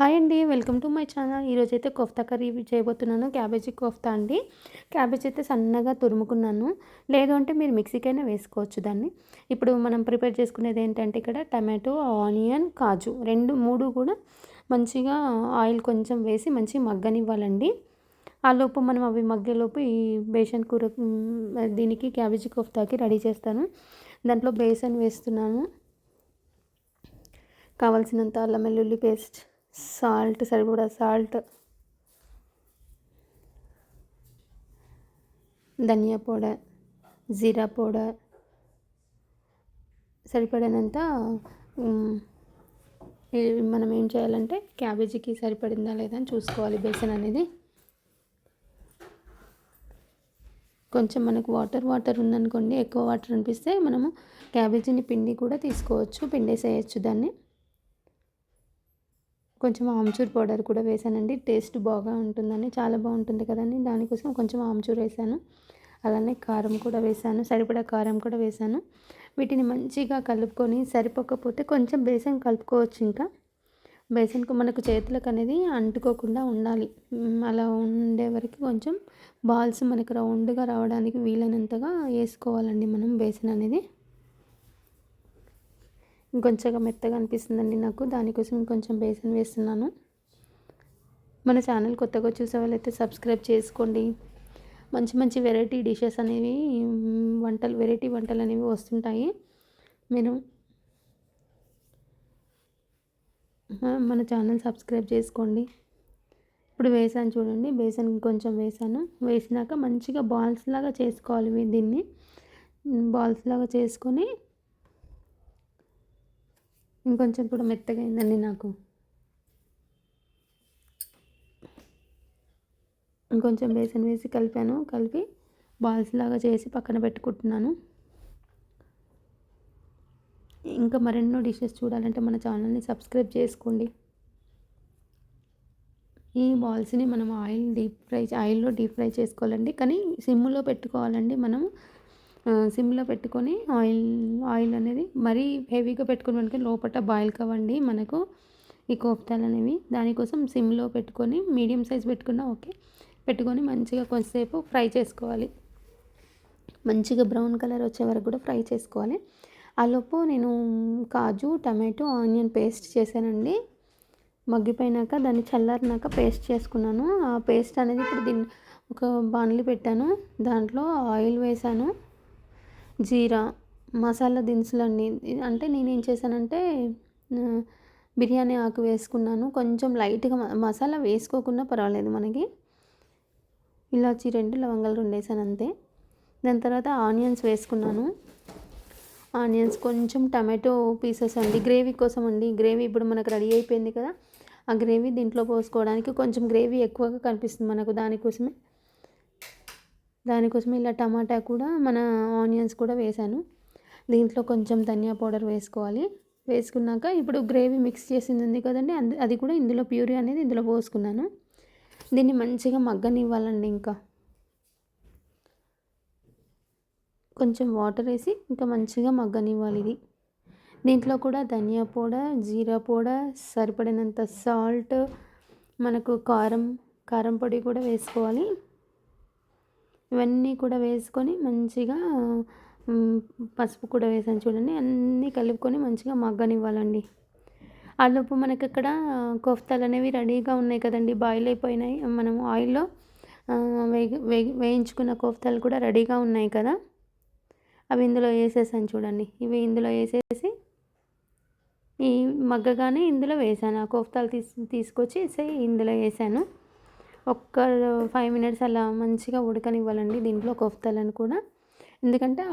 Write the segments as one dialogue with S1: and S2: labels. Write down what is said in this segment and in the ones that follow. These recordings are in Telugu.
S1: హాయ్ అండి వెల్కమ్ టు మై ఛానల్. ఈరోజు అయితే కోఫ్తా కర్రీ చేయబోతున్నాను. క్యాబేజీ కోఫ్తా అండి. క్యాబేజ్ అయితే సన్నగా తురుముకున్నాను. లేదు అంటే మీరు మిక్సీకైనా వేసుకోవచ్చు దాన్ని. ఇప్పుడు మనం ప్రిపేర్ చేసుకునేది ఏంటంటే ఇక్కడ టమాటో ఆనియన్ కాజు రెండు మూడు కూడా మంచిగా ఆయిల్ కొంచెం వేసి మంచి మగ్గనివ్వాలండి. ఆ లోపు మనం అవి మగ్గేలోపు ఈ బేసన్ కూర దీనికి క్యాబేజీ కోఫ్తాకి రెడీ చేస్తాను. దాంట్లో బేసన్ వేస్తున్నాను. కావాల్సినంత అల్లం వెల్లుల్లి పేస్ట్ సాల్ట్ సరిపడా సాల్ట్. ధనియా పౌడర్ జీరా పౌడర్. సరిపడినంత మనం ఏం చేయాలంటే క్యాబేజీకి సరిపడిందా లేదా అని చూసుకోవాలి బేసన్ అనేది. కొంచెం మనకు వాటర్ వాటర్ ఉందనుకోండి ఎక్కువ వాటర్ అనిపిస్తే మనము క్యాబేజీని పిండి కూడా తీసుకోవచ్చు పిండేసేయచ్చు దాన్ని. కొంచెం ఆమ్చూర్ పౌడర్ కూడా వేసానండి. టేస్ట్ బాగా ఉంటుందని చాలా బాగుంటుంది కదండి. దానికోసం కొంచెం ఆమ్చూర్ వేసాను. అలానే కారం కూడా వేసాను. సరిపడా కారం కూడా వేసాను. వీటిని మంచిగా కలుపుకొని సరిపోకపోతే కొంచెం బేసన్ కలుపుకోవచ్చు ఇంకా. బేసన్కు మనకు చేతులకు అనేది అంటుకోకుండా ఉండాలి. అలా ఉండే వరకు కొంచెం బాల్స్ మనకు రౌండ్గా రావడానికి వీలైనంతగా వేసుకోవాలండి మనం బేసన్ అనేది. ఇంకొంచెం మెత్తగా అనిపిస్తుందండి నాకు. దానికోసం ఇంకొంచెం బేసన్ వేస్తున్నాను. మన ఛానల్ కొత్తగా చూసే వాళ్ళైతే సబ్స్క్రైబ్ చేసుకోండి. మంచి మంచి వెరైటీ డిషెస్ అనేవి వంటలు వెరైటీ వంటలు అనేవి వస్తుంటాయి. మీరు మన ఛానల్ సబ్స్క్రైబ్ చేసుకోండి. ఇప్పుడు వేసాను చూడండి బేసన్ కొంచెం వేసాను. వేసినాక మంచిగా బాల్స్ లాగా చేసుకోవాలి దీన్ని. బాల్స్ లాగా చేసుకొని ఇంకొంచెం కూడా మెత్తగా అయిందండి నాకు. ఇంకొంచెం బేసన్ వేసి కలిపాను. కలిపి బాల్స్ లాగా చేసి పక్కన పెట్టుకుంటున్నాను. ఇంకా మరెన్నో డిషెస్ చూడాలంటే మన ఛానల్ని సబ్స్క్రైబ్ చేసుకోండి. ఈ బాల్స్ని మనం ఆయిల్ డీప్ ఫ్రై ఆయిల్లో డీప్ ఫ్రై చేసుకోవాలండి. కానీ సిమ్లో పెట్టుకోవాలండి. మనం సిమ్లో పెట్టుకొని ఆయిల్ ఆయిల్ అనేది మరీ హెవీగా పెట్టుకుని మనకి లోపల బాయిల్ కావండి మనకు ఈ కోఫ్తాలు అనేవి. దానికోసం సిమ్లో పెట్టుకొని మీడియం సైజ్ పెట్టుకున్నా ఓకే. పెట్టుకొని మంచిగా కొంచెంసేపు ఫ్రై చేసుకోవాలి. మంచిగా బ్రౌన్ కలర్ వచ్చే వరకు కూడా ఫ్రై చేసుకోవాలి. ఆలోపు నేను కాజు టమాటో ఆనియన్ పేస్ట్ చేశానండి. మగ్గిపోయినాక దాన్ని చల్లారినాక పేస్ట్ చేసుకున్నాను. ఆ పేస్ట్ అనేది ఇప్పుడు దీన్ని ఒక బాణలి పెట్టాను. దాంట్లో ఆయిల్ వేసాను. జీరా మసాలా దినుసులన్నీ అంటే నేను ఏం చేశానంటే బిర్యానీ ఆకు వేసుకున్నాను. కొంచెం లైట్గా మసాలా వేసుకోకుండా పర్వాలేదు మనకి. ఇలాచి రెండు లవంగాలు రెండు వేసాను అంతే. దాని తర్వాత ఆనియన్స్ వేసుకున్నాను. ఆనియన్స్ కొంచెం టమాటో పీసెస్ అండి గ్రేవీ కోసం అండి. గ్రేవీ ఇప్పుడు మనకు రెడీ అయిపోయింది కదా. ఆ గ్రేవీ దీంట్లో పోసుకోవడానికి కొంచెం గ్రేవీ ఎక్కువగా కనిపిస్తుంది మనకు దానికోసమే. దానికోసం ఇలా టమాటా కూడా మన ఆనియన్స్ కూడా వేసాను. దీంట్లో కొంచెం ధనియా పౌడర్ వేసుకోవాలి. వేసుకున్నాక ఇప్పుడు గ్రేవీ మిక్స్ చేసింది ఉంది కదండి అది కూడా ఇందులో ప్యూరీ అనేది ఇందులో పోసుకున్నాను. దీన్ని మంచిగా మగ్గనివ్వాలండి ఇంకా. కొంచెం వాటర్ వేసి ఇంకా మంచిగా మగ్గనివ్వాలి ఇది. దీంట్లో కూడా ధనియా పౌడర్ జీరా పౌడర్ సరిపడినంత సాల్ట్ మనకు కారం కారం పొడి కూడా వేసుకోవాలి. ఇవన్నీ కూడా వేసుకొని మంచిగా పసుపు కూడా వేసాను చూడండి. అన్నీ కలుపుకొని మంచిగా మగ్గనివ్వాలండి. ఆలోపు మనకి ఇక్కడ కోఫ్తాలు అనేవి రెడీగా ఉన్నాయి కదండి. బాయిల్ అయిపోయినాయి. మనం ఆయిల్లో వేగి వేయించుకున్న కోఫ్తాలు కూడా రెడీగా ఉన్నాయి కదా. అవి ఇందులో వేసేసాను చూడండి. ఇవి ఇందులో వేసేసి ఈ మగ్గగానే ఇందులో వేసాను. ఆ కోఫ్తాలు తీసు తీసుకొచ్చి ఇందులో వేసాను. ఒక్క ఫైవ్ మినిట్స్ అలా మంచిగా ఉడకనివ్వాలండి దీంట్లో కోఫ్తాలను కూడా. ఎందుకంటే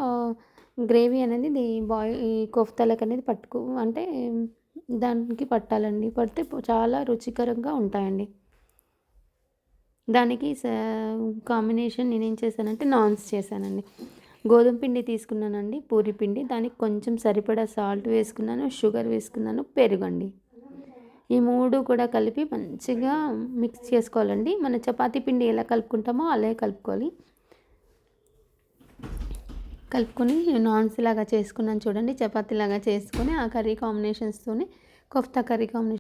S1: గ్రేవీ అనేది బాయ్ ఈ కోఫ్తాలకు అనేది పట్టుకు అంటే దానికి పట్టాలండి. పడితే చాలా రుచికరంగా ఉంటాయండి. దానికి కాంబినేషన్ నేనేం చేశానంటే నాన్స్ చేశానండి. గోధుమ పిండి తీసుకున్నానండి పూరి పిండి. దానికి కొంచెం సరిపడా సాల్ట్ వేసుకున్నాను షుగర్ వేసుకున్నాను పెరుగండి. ఈ మూడు కూడా కలిపి మంచిగా మిక్స్ చేసుకోవాలండి. మన చపాతీ పిండి ఎలా కలుపుకుంటామో అలాగే కలుపుకోవాలి. కలుపుకొని నాన్స్ లాగా చేసుకున్నాను చూడండి. చపాతీ లాగా చేసుకొని ఆ కర్రీ కాంబినేషన్స్తోనే కొఫ్తా కర్రీ కాంబినేషన్